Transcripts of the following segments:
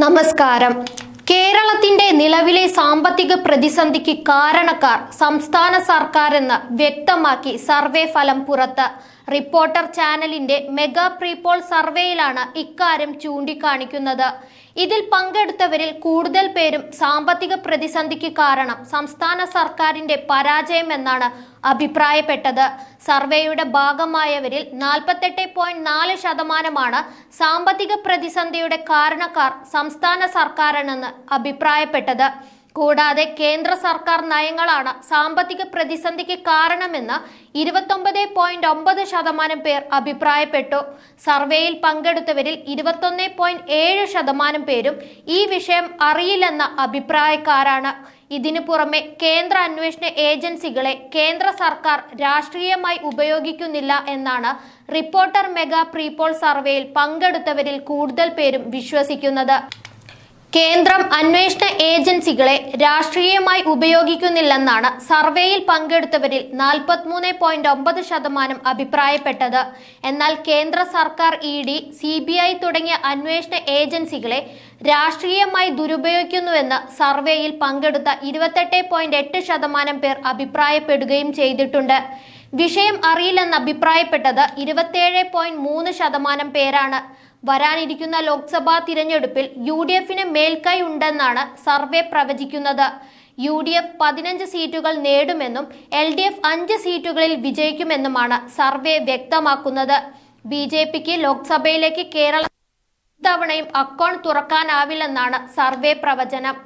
നമസ്കാരം. കേരളത്തിന്റെ നിലവിലെ സാമ്പത്തിക പ്രതിസന്ധിക്ക് കാരണക്കാർ സംസ്ഥാന സർക്കാരെന്ന് വ്യക്തമാക്കി സർവേ ഫലം പുറത്ത്. റിപ്പോർട്ടർ ചാനലിന്റെ മെഗാ പ്രീപോൾ സർവേയിലാണ് ഇക്കാര്യം ചൂണ്ടിക്കാണിക്കുന്നത്. ഇതിൽ പങ്കെടുത്തവരിൽ കൂടുതൽ പേരും സാമ്പത്തിക പ്രതിസന്ധിക്ക് കാരണം സംസ്ഥാന സർക്കാരിന്റെ പരാജയമെന്നാണ് അഭിപ്രായപ്പെട്ടത്. സർവേയുടെ ഭാഗമായവരിൽ നാൽപ്പത്തെട്ട് പോയിന്റ് നാല് ശതമാനമാണ് സാമ്പത്തിക പ്രതിസന്ധിയുടെ കാരണക്കാർ സംസ്ഥാന സർക്കാരാണെന്ന് അഭിപ്രായപ്പെട്ടത്. കൂടാതെ കേന്ദ്ര സർക്കാർ നയങ്ങളാണ് സാമ്പത്തിക പ്രതിസന്ധിക്ക് കാരണമെന്ന് ഇരുപത്തൊമ്പത് പോയിന്റ് ഒമ്പത് ശതമാനം പേർ അഭിപ്രായപ്പെട്ടു. സർവേയിൽ പങ്കെടുത്തവരിൽ ഇരുപത്തൊന്ന് പോയിന്റ് ഏഴ് ശതമാനം പേരും ഈ വിഷയം അറിയില്ലെന്ന അഭിപ്രായക്കാരാണ്. ഇതിനു പുറമെ കേന്ദ്ര അന്വേഷണ ഏജൻസികളെ കേന്ദ്ര സർക്കാർ രാഷ്ട്രീയമായി ഉപയോഗിക്കുന്നില്ല എന്നാണ് റിപ്പോർട്ടർ മെഗാ പ്രീപോൾ സർവേയിൽ പങ്കെടുത്തവരിൽ കൂടുതൽ പേരും വിശ്വസിക്കുന്നത്. കേന്ദ്രം അന്വേഷണ ഏജൻസികളെ രാഷ്ട്രീയമായി ഉപയോഗിക്കുന്നില്ലെന്നാണ് സർവേയിൽ പങ്കെടുത്തവരിൽ നാൽപ്പത്തിമൂന്ന് പോയിന്റ് ഒമ്പത് ശതമാനം അഭിപ്രായപ്പെട്ടത്. എന്നാൽ കേന്ദ്ര സർക്കാർ E D C B I തുടങ്ങിയ അന്വേഷണ ഏജൻസികളെ രാഷ്ട്രീയമായി ദുരുപയോഗിക്കുന്നുവെന്ന് സർവേയിൽ പങ്കെടുത്ത ഇരുപത്തെട്ട് പോയിന്റ് എട്ട് ശതമാനം പേർ അഭിപ്രായപ്പെടുകയും ചെയ്തിട്ടുണ്ട്. വിഷയം അറിയില്ലെന്ന് അഭിപ്രായപ്പെട്ടത് ഇരുപത്തിയേഴ് പോയിന്റ് മൂന്ന് ശതമാനം പേരാണ്. വരാനിരിക്കുന്ന ലോക്സഭാ തിരഞ്ഞെടുപ്പിൽ യു ഡി എഫിന് മേൽക്കൈ ഉണ്ടെന്നാണ് സർവേ പ്രവചിക്കുന്നത്. യു ഡി എഫ് പതിനഞ്ച് സീറ്റുകൾ നേടുമെന്നും എൽ ഡി എഫ് അഞ്ച് സീറ്റുകളിൽ വിജയിക്കുമെന്നുമാണ് സർവേ വ്യക്തമാക്കുന്നത്. ബി ജെ പിക്ക് ലോക്സഭയിലേക്ക് കേരള ഇത്തവണയും അക്കൗണ്ട് തുറക്കാനാവില്ലെന്നാണ് സർവേ പ്രവചനം.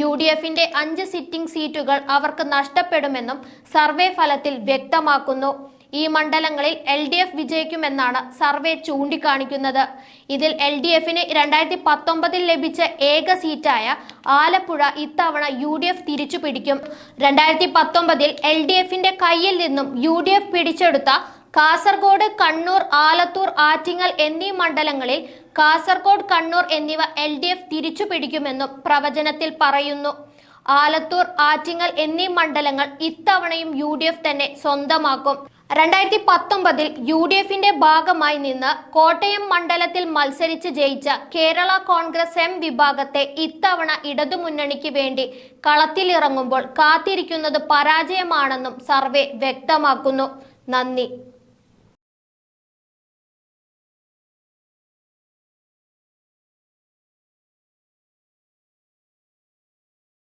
യു ഡി എഫിന്റെ അഞ്ച് സിറ്റിംഗ് സീറ്റുകൾ അവർക്ക് നഷ്ടപ്പെടുമെന്നും സർവേ ഫലത്തിൽ വ്യക്തമാക്കുന്നു. ഈ മണ്ഡലങ്ങളിൽ എൽ ഡി എഫ് വിജയിക്കുമെന്നാണ് സർവേ ചൂണ്ടിക്കാണിക്കുന്നത്. ഇതിൽ എൽ ഡി എഫിന് രണ്ടായിരത്തി പത്തൊമ്പതിൽ ലഭിച്ച ഏക സീറ്റായ ആലപ്പുഴ ഇത്തവണ യു ഡി എഫ് തിരിച്ചു പിടിക്കും രണ്ടായിരത്തി പത്തൊമ്പതിൽ എൽ ഡി എഫിന്റെ കയ്യിൽ നിന്നും യു ഡി എഫ് പിടിച്ചെടുത്ത കാസർഗോഡ് കണ്ണൂർ ആലത്തൂർ ആറ്റിങ്ങൽ എന്നീ മണ്ഡലങ്ങളിൽ കാസർഗോഡ് കണ്ണൂർ എന്നിവ എൽ ഡി എഫ് തിരിച്ചു പിടിക്കുമെന്നും പ്രവചനത്തിൽ പറയുന്നു. ആലത്തൂർ ആറ്റിങ്ങൽ എന്നീ മണ്ഡലങ്ങൾ ഇത്തവണയും യു തന്നെ സ്വന്തമാക്കും. രണ്ടായിരത്തി പത്തൊമ്പതിൽ യു ഡി എഫിന്റെ ഭാഗമായി നിന്ന് കോട്ടയം മണ്ഡലത്തിൽ മത്സരിച്ച് ജയിച്ച കേരള കോൺഗ്രസ് എം വിഭാഗത്തെ ഇത്തവണ ഇടതുമുന്നണിക്ക് വേണ്ടി കളത്തിലിറങ്ങുമ്പോൾ കാത്തിരിക്കുന്നത് പരാജയമാണെന്നും സർവേ വ്യക്തമാക്കുന്നു. നന്ദി.